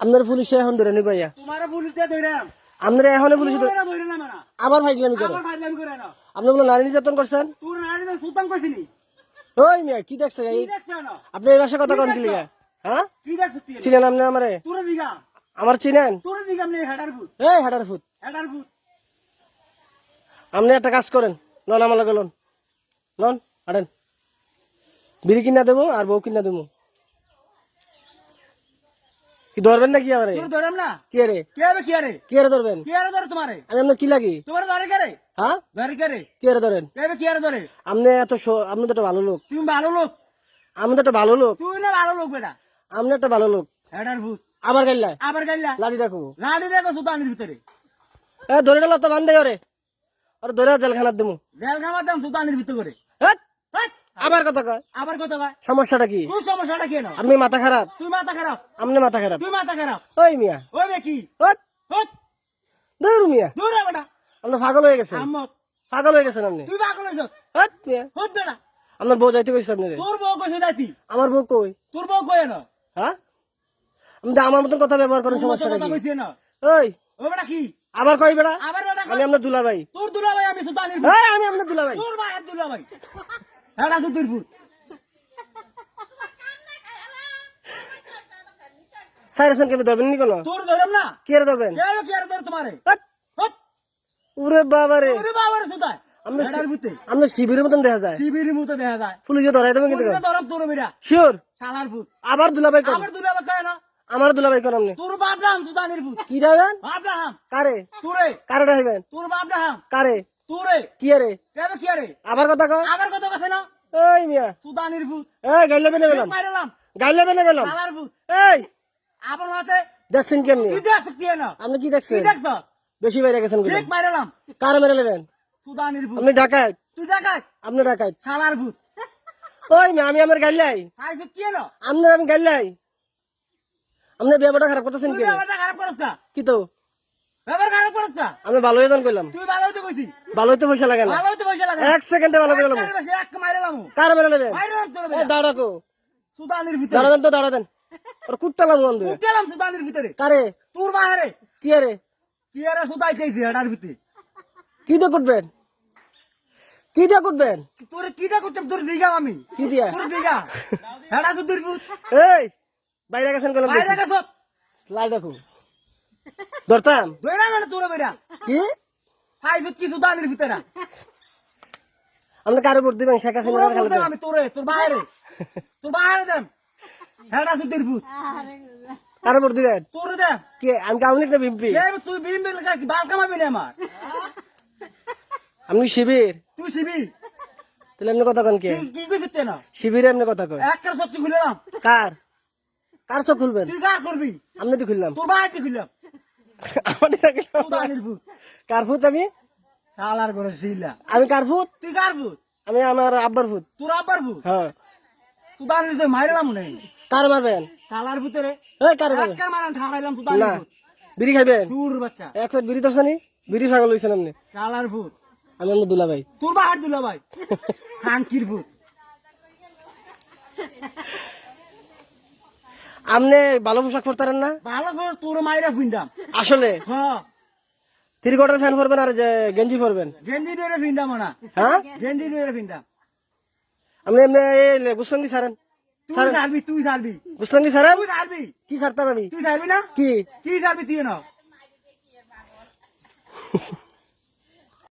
আপনার পুলিশে এখন ধরে নিব ইয়া। তোমার পুলিশ দিয়ে ধইরাম আপনারা এখন পুলিশ করে আমার ফাইজলামি করে না আপনি বলে নারী নির্যাতন করছেন? ওই মিয়া কি দেখছে এই আপনি এই ভাষা কথা কন কি লিগা? হ্যাঁ? চিনেন আপনি আমারে? আমার চিনেন? এই হেডার ফুট আপনি একটা কাজ করেন। লন আমার লগে লন। লন হাঁটেন। বিড়ি কিনা দেবো আর বউ কিনা দেবো। কি ধরবেন না কি আমারে? ধরাম না? কি রে? কে হবে কি আরে কি রে ধরবেন? কি আরে ধরে তোমারে? আমি আপনার কি লাগি? তোমার ধরে কে রে? হ্যাঁ? ধরে কে রে? কি রে ধরেন? কে হবে কি আরে ধরে? আপনি এত আপনি তো একটা ভালো লোক। তুমি ভালো লোক। আমি তো একটা ভালো লোক। তুই না ভালো লোক বেটা। আপনি একটা ভালো লোক। হেডার ফুট আবার গাইলা? আবার গাইলা? লাড়ি রাখব লাড়ি দেখো সুতানির ভিতরে। এ ধরে গেল তো বান্ধে ওরে আর ধরে জেলখানার দেবো জেল খামার দাম সুতানির ভিতরে আবার কথা কয়? আবার কথা কয়? সমস্যাটা কি? তোর সমস্যাটা কেন আপনি মাথা খারাপ? তুই মাথা খারাপ? আপনি মাথা খারাপ। তুই মাথা খারাপ? ওই মিয়া। ওই বে কি? হেৎ, হট ধুর মিয়া। দূর বেটা। আপনি পাগল হয়ে গেছেন। আম্মক পাগল হয়ে গেছেন আপনি। তুই পাগল হইছ হেৎ, মিয়া। হট বেটা। আপনার বউ যাইতে কইছে আপনি তোর বউ কইছে যাইতি। আমার বউ কই? তোর বউ কই না হ্যাঁ? আপনি আমার মতন কথা ব্যবহার করেন সমস্যাটা কি? ওই। ও বেটা কি? আবার কই বেড়া আবার বেটা আমি আপনার দুলা ভাই তোর দুলা ভাই আমি সুতানির এই, আমি আপনার দুলা ভাই তোর মায়ের দুলা এটা সুতির ফুট। সাইরেছেন কেন ধরবেন নি কোনো? তোর ধরম না। কি রে ধরবেন? কে ধর তোমারে? হেৎ, হট উরে বাবা রে ওরে বাবার সুতায় আমরা হেডার ভিতরে শিবিরের মতন দেখা যায়। শিবিরের মতো দেখা যায়। পুলিশে ধরাই দেবেন কিন্তু ধরম তোর মেরা শিওর? শালার ফুট আবার আবার কয় না? আমার দুলা ভাই কোন আপনি তোর বাপ রাম সুতানির ফুট কি বাপ রাম। কারে? তোরে। কারে তোর বাপ রাম। কারে? তোরে? কি রে? কে কি আরে আবার কথা কয়? আবার কত কথা না? এই মিয়া। সুতানির ফুট এই গাইলে বেনে গেলাম। মাইরালাম গাইলে বেনে গেলাম। এই। দেখছেন কেমনি? কি না আপনি কি কি দেখছ? বেশি বাইরে গেছেন ঠিক বুঝলেন মাইরালাম মেরে নেবেন? সুতানির ফুট আপনি ডাকাত। তুই আপনি ওই মিয়া আমি আমার গাইলাই। আই ফুট কি না আপনার আমি গাইলাই। আপনি ব্যবহারটা খারাপ করতেছেন কেন? খারাপ করছ না। কি তো? ব্যাপার খারাপ করছ না। আমি ভালো হয়ে কইলাম। তুই ভালো হইতে ভালো হইতে পয়সা লাগে না। ভালো পয়সা লাগে এক সেকেন্ডে ভালো করে গেলাম এক বেশি এক কার মেরে তোর এই দাঁড়া কো সুতানির ভিতরে। দাঁড়া দেন তো দাঁড়া দেন। ওর কুট্টালাম বন্ধু। উঠলাম সুতানির ভিতরে। কারে? তোর বাহারে কি রে? কি আরে সুতাইতেছি হেডার ভিতরে? কি দিয়ে কুটবেন? কি দিয়ে কুটবেন? তোর কিটা করতে তোর দিগা আমি কি দিয়া? তোর দিগা হেডা ফুট এই বাইরে গেছেন কোন বাইরে গেছ। লাই দেখো। ধরতাম। দইরা মানে তোর বেরা কি? ভিতরে কারে ভোট দিবেন শেখ হাসিনা আমি তোরে তোর বাহারে তোর বাহারে দেন হেডা সুতির ফুট কারে ভোট দিবেন? তোর দেন কি? আমি কাউনিক না বিম্পি তুই বিম বিল কি? বাল কামাবি না আমার? আপনি শিবির? তুই শিবি তাহলে এমনি কথা কন কে? কি কইছিস না শিবিরে এমনি কথা কয় এক কার সত্যি খুললাম। কার? কার চোখ খুলবেন? তুই কার করবি আপনি তো খুললাম। তোর বাহারটি খুললাম। আমারই না খুললাম। সুতানির ফুট কার ফুত আমি? শালার করে শিলা। আমি কার ফুত তুই কার আমি আমার আব্বার ফুত তোর আব্বার ফুট হ্যাঁ। সুতানির ভিতরে মাইরালাম নেই। কার মারবেন? শালার ভিতরে এই কার মারবেন? কার মারান ঠাড়াইলাম না। বিড়ি খাইবেন? সুর বাচ্চা। এক প্লেট বিড়ি ধরছানি? বিড়ি পাগল হয়েছেন আপনি শালার ফুট আমি আপনার দুলা ভাই তোর বাহার দিল ভাই খানকির ফুট আপনি ভালো পোশাক পরতারেন না? ভালো করে তোর মাইরা ফিন্দাম। আসলে? হ্যাঁ। থ্রি কোয়ার্টার ফ্যান পরবেন আর যে গেঞ্জি পরবেন? গেঞ্জি দিয়ে ফিন্দাম না হ্যাঁ? গেঞ্জি দিয়ে ফিন্দাম। আপনি এমনি এই গুসলঙ্গি সারেন। তুই সারবি তুই সারবি। গুসলঙ্গি সারেন? তুই সারবি। কি সারতাম আমি? তুই সারবি না? কি? কি সারবি তুই না